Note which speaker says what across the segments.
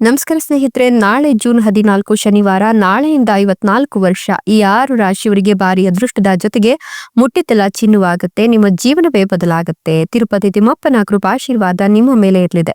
Speaker 1: ನಮಸ್ಕಾರ ಸ್ನೇಹಿತರೆ, ನಾಳೆ ಜೂನ್ ಹದಿನಾಲ್ಕು ಶನಿವಾರ, ನಾಳೆಯಿಂದ ಐವತ್ನಾಲ್ಕು ವರ್ಷ. ಈ ಆರು ರಾಶಿಯವರಿಗೆ ಭಾರಿ ಅದೃಷ್ಟದ ಜೊತೆಗೆ ಮುಟ್ಟಿತಲ ಚಿನ್ನುವಾಗುತ್ತೆ, ನಿಮ್ಮ ಜೀವನವೇ ಬದಲಾಗುತ್ತೆ. ತಿರುಪತಿ ತಿಮ್ಮಪ್ಪನ ಕೃಪಾಶೀರ್ವಾದ ನಿಮ್ಮ ಮೇಲೆ ಇರಲಿದೆ.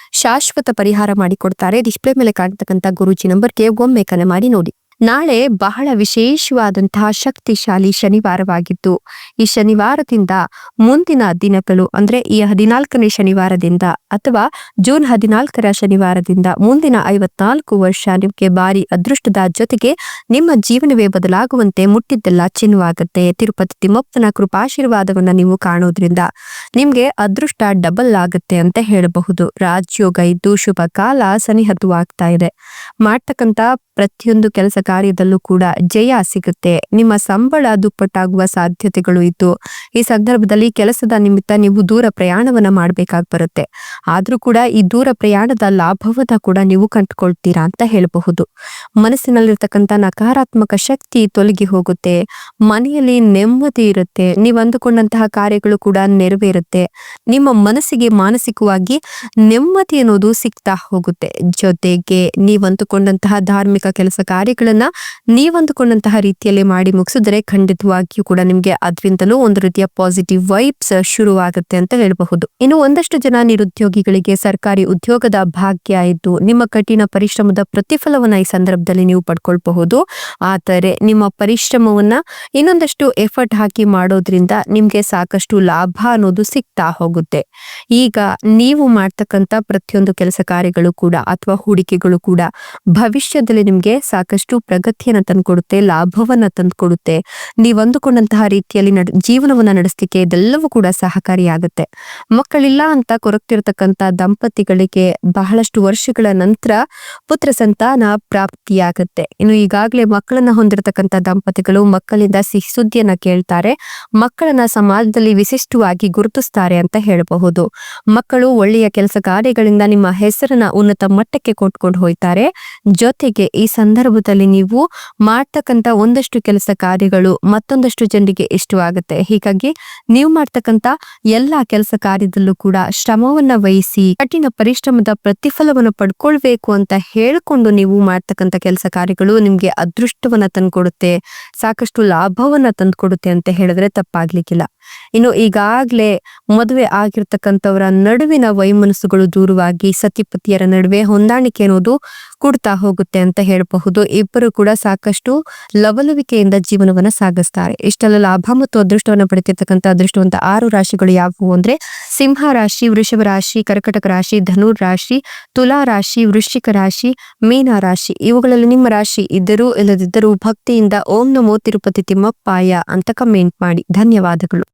Speaker 1: ಶಾಶ್ವತ ಪರಿಹಾರ ಮಾಡಿಕೊಡ್ತಾರೆ. ಡಿಸ್ಪ್ಲೇ ಮೇಲೆ ಕಾಣ್ತಕ್ಕಂಥ ಗುರೂಜಿ ನಂಬರ್ಗೆ ಒಮ್ಮೆ ಕನೆ ಮಾಡಿ ನೋಡಿ. ನಾಳೆ ಬಹಳ ವಿಶೇಷವಾದಂತಹ ಶಕ್ತಿಶಾಲಿ ಶನಿವಾರವಾಗಿದ್ದು, ಈ ಶನಿವಾರದಿಂದ ಮುಂದಿನ ದಿನಗಳು ಅಂದ್ರೆ ಈ ಹದಿನಾಲ್ಕನೇ ಶನಿವಾರದಿಂದ ಅಥವಾ ಜೂನ್ ಹದಿನಾಲ್ಕರ ಶನಿವಾರದಿಂದ ಮುಂದಿನ ಐವತ್ನಾಲ್ಕು ವರ್ಷ ನಿಮಗೆ ಬಾರಿ ಅದೃಷ್ಟದ ಜೊತೆಗೆ ನಿಮ್ಮ ಜೀವನವೇ ಬದಲಾಗುವಂತೆ ಮುಟ್ಟಿದ್ದೆಲ್ಲ ಚಿನ್ನವಾಗುತ್ತೆ. ತಿರುಪತಿ ತಿಮ್ಮಪ್ಪನ ಕೃಪಾಶೀರ್ವಾದವನ್ನ ನೀವು ಕಾಣೋದ್ರಿಂದ ನಿಮ್ಗೆ ಅದೃಷ್ಟ ಡಬಲ್ ಆಗುತ್ತೆ ಅಂತ ಹೇಳಬಹುದು. ರಾಜ್ಯೋಗ ಇದ್ದು ಶುಭ ಕಾಲ ಸನಿಹತವಾಗ್ತಾ ಇದೆ. ಮಾಡ್ತಕ್ಕಂತ ಪ್ರತಿಯೊಂದು ಕೆಲಸ ಕಾರ್ಯದಲ್ಲೂ ಕೂಡ ಜಯ ಸಿಗುತ್ತೆ. ನಿಮ್ಮ ಸಂಬಳ ದುಪ್ಪಟ್ಟಾಗುವ ಸಾಧ್ಯತೆಗಳು ಇದ್ದು, ಈ ಸಂದರ್ಭದಲ್ಲಿ ಕೆಲಸದ ನಿಮಿತ್ತ ನೀವು ದೂರ ಪ್ರಯಾಣವನ್ನ ಮಾಡಬೇಕಾಗಿ ಬರುತ್ತೆ. ಆದ್ರೂ ಕೂಡ ಈ ದೂರ ಪ್ರಯಾಣದ ಲಾಭವನ್ನ ಕೂಡ ನೀವು ಕಂಡುಕೊಳ್ತೀರಾ ಅಂತ ಹೇಳಬಹುದು. ಮನಸ್ಸಿನಲ್ಲಿರ್ತಕ್ಕಂಥ ನಕಾರಾತ್ಮಕ ಶಕ್ತಿ ತೊಲಗಿ ಹೋಗುತ್ತೆ. ಮನೆಯಲ್ಲಿ ನೆಮ್ಮದಿ ಇರುತ್ತೆ. ನೀವು ಅಂದುಕೊಂಡಂತಹ ಕಾರ್ಯಗಳು ಕೂಡ ನೆರವೇರುತ್ತೆ. ನಿಮ್ಮ ಮನಸ್ಸಿಗೆ ಮಾನಸಿಕವಾಗಿ ನೆಮ್ಮದಿ ಅನ್ನೋದು ಸಿಗ್ತಾ ಹೋಗುತ್ತೆ. ಜೊತೆಗೆ ನೀವು ಅಂದುಕೊಂಡಂತಹ ಧಾರ್ಮಿಕ ಕೆಲಸ ಕಾರ್ಯಗಳನ್ನ ನೀವು ಅಂದುಕೊಂಡಂತಹ ರೀತಿಯಲ್ಲಿ ಮಾಡಿ ಮುಗಿಸಿದ್ರೆ ಖಂಡಿತವಾಗಿಯೂ ಕೂಡ ನಿಮ್ಗೆ ಅದರಿಂದಲೂ ಒಂದು ರೀತಿಯ ಪಾಸಿಟಿವ್ ವೈಬ್ಸ್ ಶುರುವಾಗುತ್ತೆ ಅಂತ ಹೇಳಬಹುದು. ಇನ್ನು ಒಂದಷ್ಟು ಜನ ನಿರುದ್ಯೋಗಿಗಳಿಗೆ ಸರ್ಕಾರಿ ಉದ್ಯೋಗದ ಭಾಗ್ಯ ಇದ್ದು ನಿಮ್ಮ ಕಠಿಣ ಪರಿಶ್ರಮದ ಪ್ರತಿಫಲವನ್ನ ಈ ಸಂದರ್ಭದಲ್ಲಿ ನೀವು ಪಡ್ಕೊಳ್ಬಹುದು. ಆದರೆ ನಿಮ್ಮ ಪರಿಶ್ರಮವನ್ನ ಇನ್ನೊಂದಷ್ಟು ಎಫರ್ಟ್ ಹಾಕಿ ಮಾಡೋದ್ರಿಂದ ನಿಮ್ಗೆ ಸಾಕಷ್ಟು ಲಾಭ ಅನ್ನೋದು ಸಿಗ್ತಾ ಹೋಗುತ್ತೆ. ಈಗ ನೀವು ಮಾಡ್ತಕ್ಕಂತ ಪ್ರತಿಯೊಂದು ಕೆಲಸ ಕಾರ್ಯಗಳು ಕೂಡ ಅಥವಾ ಹೂಡಿಕೆಗಳು ಕೂಡ ಭವಿಷ್ಯದಲ್ಲಿ ನಿಮ್ಗೆ ಸಾಕಷ್ಟು ಪ್ರಗತಿಯನ್ನ ತಂದ್ಕೊಡುತ್ತೆ, ಲಾಭವನ್ನ ತಂದ್ಕೊಡುತ್ತೆ. ನೀವು ಅಂದುಕೊಂಡಂತಹ ರೀತಿಯಲ್ಲಿ ನಡ್, ಜೀವನವನ್ನ ನಡೆಸ್ಲಿಕ್ಕೆ ಇದೆಲ್ಲವೂ ಕೂಡ ಸಹಕಾರಿಯಾಗುತ್ತೆ ಮಕ್ಕಳಿಲ್ಲ ಅಂತ ಕೊರಗ್ತಿರ್ತಕ್ಕಂತ ದಂಪತಿಗಳಿಗೆ ಬಹಳಷ್ಟು ವರ್ಷಗಳ ನಂತರ ಪುತ್ರ ಸಂತಾನ ಪ್ರಾಪ್ತಿಯಾಗುತ್ತೆ. ಇನ್ನು ಈಗಾಗಲೇ ಮಕ್ಕಳನ್ನ ಹೊಂದಿರತಕ್ಕಂತ ದಂಪತಿಗಳು ಮಕ್ಕಳಿಂದ ಸಿಹಿ ಸುದ್ದಿಯನ್ನ ಕೇಳ್ತಾರೆ, ಮಕ್ಕಳನ್ನ ಸಮಾಜದಲ್ಲಿ ವಿಶಿಷ್ಟವಾಗಿ ಗುರುತಿಸ್ತಾರೆ ಅಂತ ಹೇಳಬಹುದು. ಮಕ್ಕಳು ಒಳ್ಳೆಯ ಕೆಲಸ ಕಾರ್ಯಗಳಿಂದ ನಿಮ್ಮ ಹೆಸರನ್ನ ಉನ್ನತ ಮಟ್ಟಕ್ಕೆ ಕೊಟ್ಕೊಂಡು ಹೋಯ್ತಾರೆ. ಜೊತೆಗೆ ಈ ಸಂದರ್ಭದಲ್ಲಿ ನೀವು ಮಾಡ್ತಕ್ಕಂತ ಒಂದಷ್ಟು ಕೆಲಸ ಕಾರ್ಯಗಳು ಮತ್ತೊಂದಷ್ಟು ಜನರಿಗೆ ಇಷ್ಟವಾಗುತ್ತೆ. ಹೀಗಾಗಿ ನೀವು ಮಾಡ್ತಕ್ಕಂಥ ಎಲ್ಲಾ ಕೆಲಸ ಕಾರ್ಯದಲ್ಲೂ ಕೂಡ ಶ್ರಮವನ್ನ ವಹಿಸಿ, ಕಠಿಣ ಪರಿಶ್ರಮದ ಪ್ರತಿಫಲವನ್ನು ಪಡ್ಕೊಳ್ಬೇಕು ಅಂತ ಹೇಳ್ಕೊಂಡು ನೀವು ಮಾಡ್ತಕ್ಕಂಥ ಕೆಲಸ ಕಾರ್ಯಗಳು ನಿಮ್ಗೆ ಅದೃಷ್ಟವನ್ನ ತಂದ್ಕೊಡುತ್ತೆ, ಸಾಕಷ್ಟು ಲಾಭವನ್ನ ತಂದ್ಕೊಡುತ್ತೆ ಅಂತ ಹೇಳಿದ್ರೆ ತಪ್ಪಾಗ್ಲಿಕ್ಕಿಲ್ಲ. ಇನ್ನು ಈಗಾಗ್ಲೇ ಮದುವೆ ಆಗಿರ್ತಕ್ಕಂಥವರ ನಡುವಿನ ವೈಮನಸ್ಸುಗಳು ದೂರವಾಗಿ ಸತಿಪತಿಯರ ನಡುವೆ ಹೊಂದಾಣಿಕೆ ಅನ್ನೋದು ಕೊಡ್ತಾ ಹೋಗುತ್ತೆ ಅಂತ ಹೇಳಬಹುದು. ಇಬ್ಬರು ಕೂಡ ಸಾಕಷ್ಟು ಲವಲವಿಕೆಯಿಂದ ಜೀವನವನ್ನ ಸಾಗಿಸ್ತಾರೆ. ಇಷ್ಟೆಲ್ಲ ಲಾಭ ಮತ್ತು ಅದೃಷ್ಟವನ್ನ ಪಡೆತಿರ್ತಕ್ಕಂಥ ಅದೃಷ್ಟವಂತ ಆರು ರಾಶಿಗಳು ಯಾವುವು ಅಂದ್ರೆ ಸಿಂಹ ರಾಶಿ, ವೃಷಭ ರಾಶಿ, ಕರ್ಕಟಕ ರಾಶಿ, ಧನುರ್ ರಾಶಿ, ತುಲಾ ರಾಶಿ, ವೃಶ್ಚಿಕ ರಾಶಿ, ಮೀನ ರಾಶಿ. ಇವುಗಳಲ್ಲಿ ನಿಮ್ಮ ರಾಶಿ ಇದ್ದರೂ ಇಲ್ಲದಿದ್ದರೂ ಭಕ್ತಿಯಿಂದ ಓಂ ನಮೋ ತಿರುಪತಿ ತಿಮ್ಮಪ್ಪಾಯ ಅಂತ ಕಮೆಂಟ್ ಮಾಡಿ. ಧನ್ಯವಾದಗಳು.